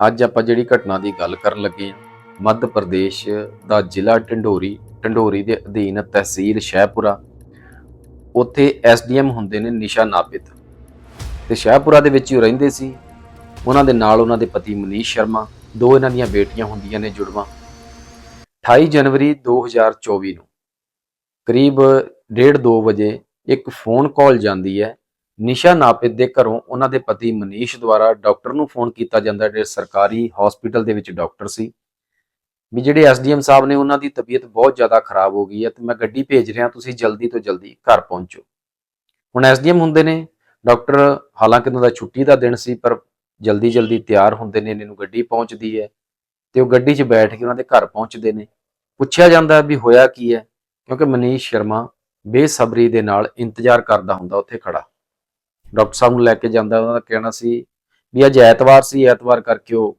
ਅੱਜ ਆਪਾਂ ਜਿਹੜੀ ਘਟਨਾ ਦੀ ਗੱਲ ਕਰਨ ਲੱਗੇ ਹਾਂ, ਮੱਧ ਪ੍ਰਦੇਸ਼ ਦਾ ਜ਼ਿਲ੍ਹਾ ਢੰਡੋਰੀ ਢੰਡੋਰੀ ਦੇ ਅਧੀਨ ਤਹਿਸੀਲ ਸ਼ਹਿਪੁਰਾ। ਉੱਥੇ ਐਸਡੀਐਮ ਹੁੰਦੇ ਨੇ ਨਿਸ਼ਾ ਨਾਪਿਤ ਤੇ ਸ਼ਹਿਪੁਰਾ ਦੇ ਵਿੱਚ ਹੀ ਉਹ ਰਹਿੰਦੇ ਸੀ। ਉਹਨਾਂ ਦੇ ਨਾਲ ਉਹਨਾਂ ਦੇ ਪਤੀ ਮਨੀਸ਼ ਸ਼ਰਮਾ, ਦੋ ਇਹਨਾਂ ਦੀਆਂ ਬੇਟੀਆਂ ਹੁੰਦੀਆਂ ਨੇ ਜੁੜਵਾਂ। 28 ਜਨਵਰੀ 2024 ਨੂੰ ਕਰੀਬ 1:30 ਵਜੇ ਇੱਕ ਫੋਨ ਕਾਲ ਜਾਂਦੀ ਹੈ ਨਿਸ਼ਾ ਨਾਪਿਤ ਦੇ ਘਰੋਂ ਉਹਨਾਂ ਦੇ ਪਤੀ ਮਨੀਸ਼ ਦੁਆਰਾ ਡਾਕਟਰ ਨੂੰ ਫੋਨ ਕੀਤਾ ਜਾਂਦਾ ਜਿਹੜੇ ਸਰਕਾਰੀ ਹਸਪੀਟਲ ਦੇ ਵਿੱਚ ਡਾਕਟਰ ਸੀ। ਵੀ ਜਿਹੜੇ ਐਸਡੀਐਮ ਸਾਹਿਬ ਨੇ ਉਹਨਾਂ ਦੀ ਤਬੀਅਤ ਬਹੁਤ ਜ਼ਿਆਦਾ ਖਰਾਬ ਹੋ ਗਈ ਹੈ ਤੇ ਮੈਂ ਗੱਡੀ ਭੇਜ ਰਿਹਾ, ਤੁਸੀਂ ਜਲਦੀ ਤੋਂ ਜਲਦੀ ਘਰ ਪਹੁੰਚੋ। ਹੁਣ ਐਸਡੀਐਮ ਹੁੰਦੇ ਨੇ, ਡਾਕਟਰ ਹਾਲਾਂਕਿ ਉਹਨਾਂ ਦਾ ਛੁੱਟੀ ਦਾ ਦਿਨ ਸੀ, ਪਰ ਜਲਦੀ ਜਲਦੀ ਤਿਆਰ ਹੁੰਦੇ ਨੇ, ਇਹਨਾਂ ਨੂੰ ਗੱਡੀ ਪਹੁੰਚਦੀ ਹੈ ਤੇ ਉਹ ਗੱਡੀ 'ਚ ਬੈਠ ਕੇ ਉਹਨਾਂ ਦੇ ਘਰ ਪਹੁੰਚਦੇ ਨੇ। ਪੁੱਛਿਆ ਜਾਂਦਾ ਵੀ ਹੋਇਆ ਕੀ ਹੈ, ਕਿਉਂਕਿ ਮਨੀਸ਼ ਸ਼ਰਮਾ ਬੇਸਬਰੀ ਦੇ ਨਾਲ ਇੰਤਜ਼ਾਰ ਕਰਦਾ ਹੁੰਦਾ, ਉੱਥੇ ਖੜਾ। ਡਾਕਟਰ ਸਾਹਿਬ ਨੂੰ ਲੈ ਕੇ ਜਾਂਦਾ, ਉਹਨਾਂ ਦਾ ਕਹਿਣਾ ਸੀ ਵੀ ਅੱਜ ਐਤਵਾਰ ਸੀ, ਐਤਵਾਰ ਕਰਕੇ ਉਹ